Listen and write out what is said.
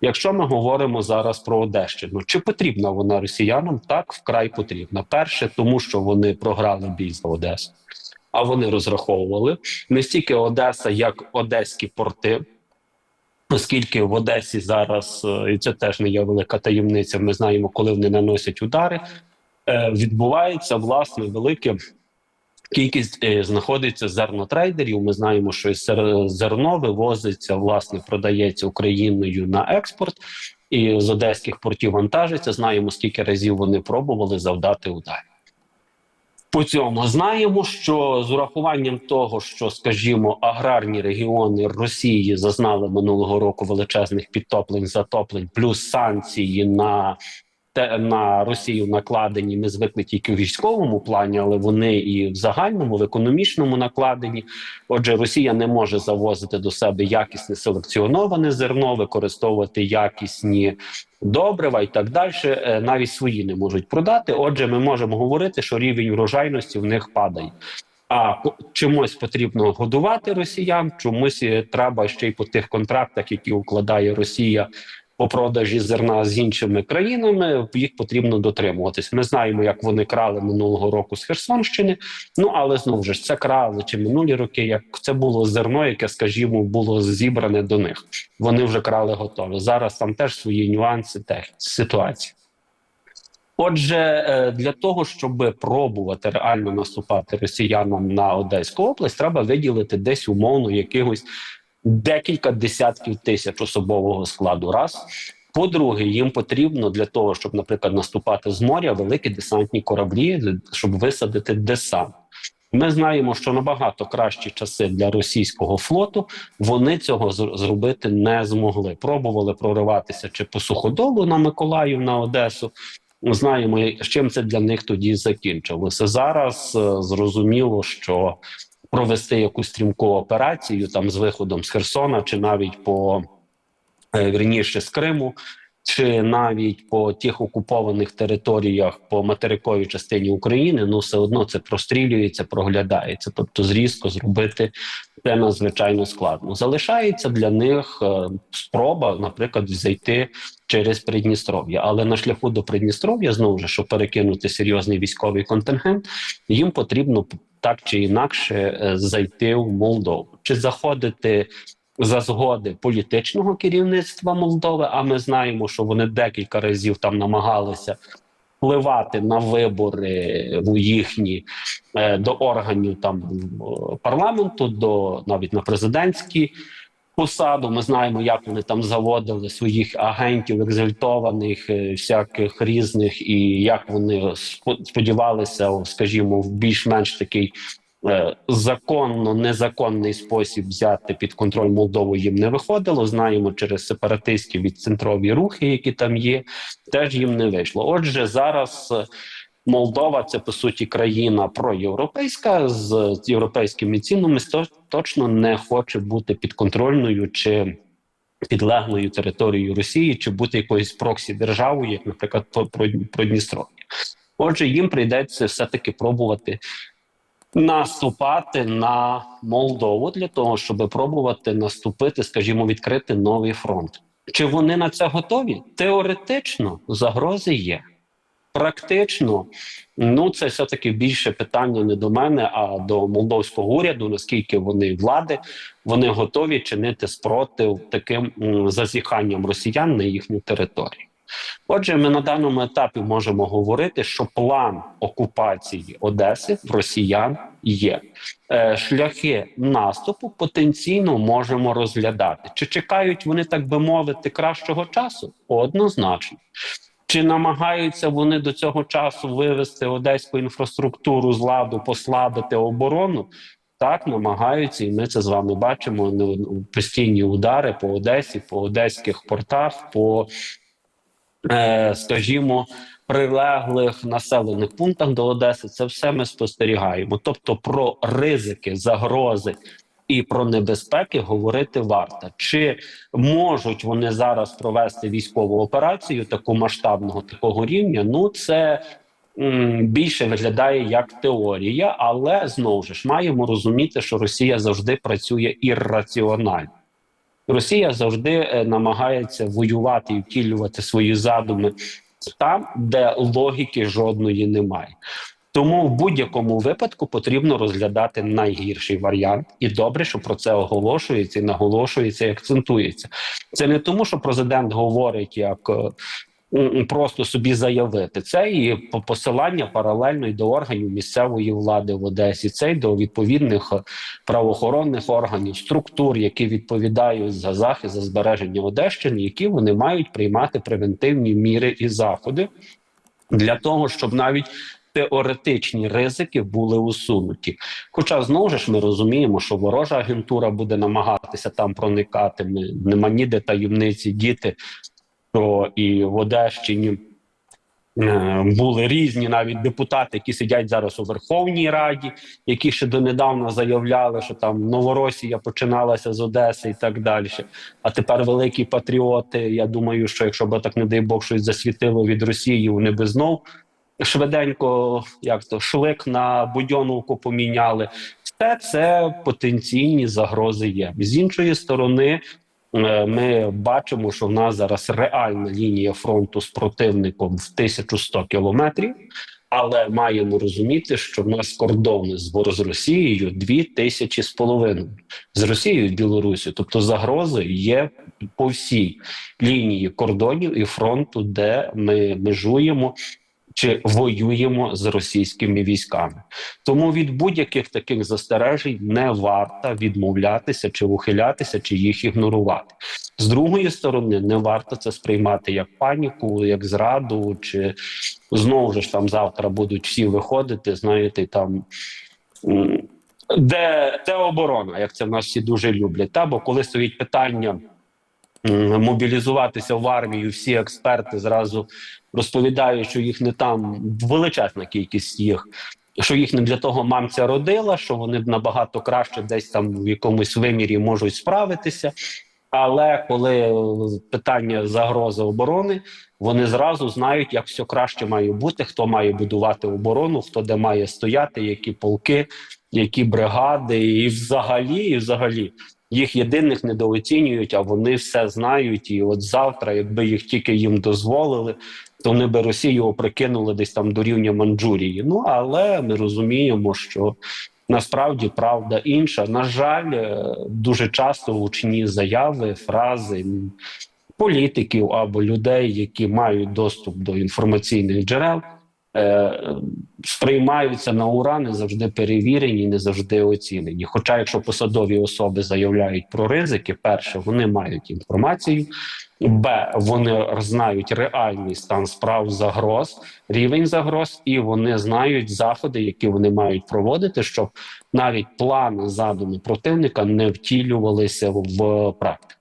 Якщо ми говоримо зараз про Одещину, чи потрібна вона росіянам? Так, вкрай потрібна. Перше, тому що вони програли бій за Одесу, а вони розраховували не стільки Одеса, як Одеські порти. Оскільки в Одесі зараз, е, і це теж не є велика таємниця, ми знаємо, коли вони наносять удари, е, відбувається власне велике кількість е, знаходиться зернотрейдерів. Ми знаємо, що зерно вивозиться, власне, продається Україною на експорт, і з одеських портів вантажиться. Знаємо, скільки разів вони пробували завдати удар. По цьому знаємо, що з урахуванням того, що, скажімо, аграрні регіони Росії зазнали минулого року величезних підтоплень, затоплень, плюс санкції на те на Росію накладені. Ми звикли тільки в військовому плані, але вони і в загальному, в економічному накладені. Отже, Росія не може завозити до себе якісне селекціоноване зерно, використовувати якісні добрива і так далі. Е, Навіть свої не можуть продати. Отже, ми можемо говорити, що рівень врожайності в них падає. А чомусь потрібно годувати росіян, чомусь е, треба ще й по тих контрактах, які укладає Росія по продажі зерна з іншими країнами. Їх потрібно дотримуватись. Ми знаємо, як вони крали минулого року з Херсонщини. Ну але знову ж це крали чи минулі роки. Як це було зерно, яке, скажімо, було зібране до них. Вони вже крали готове. Зараз там теж свої нюанси тех ситуації. Отже, е, для того, щоб пробувати реально наступати росіянам на Одеську область, треба виділити десь умовно якихось декілька десятків тисяч особового складу. Раз по-друге, їм потрібно для того, щоб, наприклад, наступати з моря, великі десантні кораблі, щоб висадити десант. Ми знаємо, що набагато кращі часи для російського флоту вони цього зробити не змогли. Пробували прориватися чи по суходолу на Миколаїв на Одесу. Знаємо, з чим це для них тоді закінчилося. Зараз е, зрозуміло, що провести якусь стрімку операцію там з виходом з Херсона, чи навіть по е, вірніше з Криму, чи навіть по тих окупованих територіях по материковій частині України, ну все одно це прострілюється, проглядається. Тобто, зрізко зробити це надзвичайно складно. Залишається для них е, спроба, наприклад, зайти через Придністров'я. Але на шляху до Придністров'я знову ж щоб перекинути серйозний військовий контингент, їм потрібно так чи інакше е, зайти в Молдову чи заходити. За згоди політичного керівництва Молдови, а ми знаємо, що вони декілька разів там намагалися впливати на вибори в їхні е, до органів там е, парламенту, до навіть на президентські посаду. Ми знаємо, як вони там заводили своїх агентів, екзальтованих, е, всяких різних, і як вони спо- сподівалися, скажімо, в більш-менш такий. е, Законно незаконний спосіб взяти під контроль Молдову їм не виходило. Знаємо через сепаратистів від центрові рухи, які там є, теж їм не вийшло. Отже, зараз Молдова це по суті країна проєвропейська з європейськими цінами то- точно не хоче бути підконтрольною чи підлеглою територією Росії, чи бути якоюсь проксі державою, як, наприклад, про Отже, їм прийдеться все таки пробувати наступати на Молдову для того, щоб пробувати наступити, скажімо, відкрити новий фронт. Чи вони на це готові? Теоретично загрози є. Практично, ну це все таки більше питання не до мене, а до молдовського уряду. Наскільки вони влади вони готові чинити спротив таким зазіханням росіян на їхню територію. Отже, ми на даному етапі можемо говорити, що план окупації Одеси в росіян є. Е, шляхи наступу потенційно можемо розглядати. Чи чекають вони, так би мовити, кращого часу? Однозначно. Чи намагаються вони до цього часу вивести одеську інфраструктуру з ладу, послабити оборону? Так, намагаються, і ми це з вами бачимо. ну, Постійні удари по Одесі, по одеських портах, по, е, скажімо, прилеглих населених пунктах до Одеси. Це все ми спостерігаємо. Тобто про ризики, загрози і про небезпеки говорити варто. Чи можуть вони зараз провести військову операцію таку масштабного такого рівня? Ну це м, більше виглядає як теорія, але знову ж маємо розуміти, що Росія завжди працює ірраціонально. Росія завжди е, намагається воювати і втілювати свої задуми там, де логіки жодної немає. Тому в будь-якому випадку потрібно розглядати найгірший варіант, і добре, що про це оголошується, і наголошується і акцентується. Це не тому, що президент говорить як е, просто собі заявити. Це і посилання паралельно й до органів місцевої влади в Одесі, це й до відповідних е, правоохоронних органів, структур, які відповідають за захист за збереження Одещини, які вони мають приймати превентивні міри і заходи для того, щоб навіть теоретичні ризики були усунуті. Хоча знову ж ми розуміємо, що ворожа агентура буде намагатися там проникати. Ми нема ніде таємниці діти, що і в Одещині. е, Були різні навіть депутати, які сидять зараз у Верховній Раді, які ще донедавна заявляли, що там Новоросія починалася з Одеси і так далі. А тепер великі патріоти. Я думаю, що якщо б так не дай Бог щось засвітило від Росії, вони би знов швиденько, як то шлик на будьоновку поміняли. Все це потенційні загрози є. З іншої сторони, е, ми бачимо, що в нас зараз реальна лінія фронту з противником в 1100 кілометрів. Але маємо розуміти, що в нас кордони з, Росією дві тисячі з половиною з Росією і Білорусі. Тобто загрози є по всій лінії кордонів і фронту, де ми межуємо чи воюємо з російськими військами. Тому від будь-яких таких застережень не варто відмовлятися чи ухилятися, чи їх ігнорувати. З другої сторони, не варто це сприймати як паніку, як зраду, чи знову ж там завтра будуть всі виходити. Знаєте, там. Де, де оборона, як це в нас всі дуже люблять. Та бо коли стоїть питання мобілізуватися в армію, всі експерти зразу розповідають, що їх не там величезна кількість їх. Що їх не для того мамця родила, що вони набагато краще десь там в якомусь вимірі можуть справитися. Але коли е, питання загрози оборони, вони зразу знають, як все краще має бути, хто має будувати оборону, хто де має стояти, які полки, які бригади, і взагалі, і взагалі їх єдиних недооцінюють, а вони все знають. І от завтра, якби їх тільки їм дозволили, то вони би Росію опрокинули десь там до рівня Манджурії. Ну але ми розуміємо, що насправді правда інша. На жаль, е, дуже часто гучні заяви, фрази політиків або людей, які мають доступ до інформаційних джерел. Е, Сприймаються на ура, не завжди перевірені, не завжди оцінені. Хоча, якщо посадові особи заявляють про ризики, перше вони мають інформацію, Б, вони знають реальний стан справ загроз, рівень загроз, і вони знають заходи, які вони мають проводити, щоб навіть плани задуми противника не втілювалися в практику.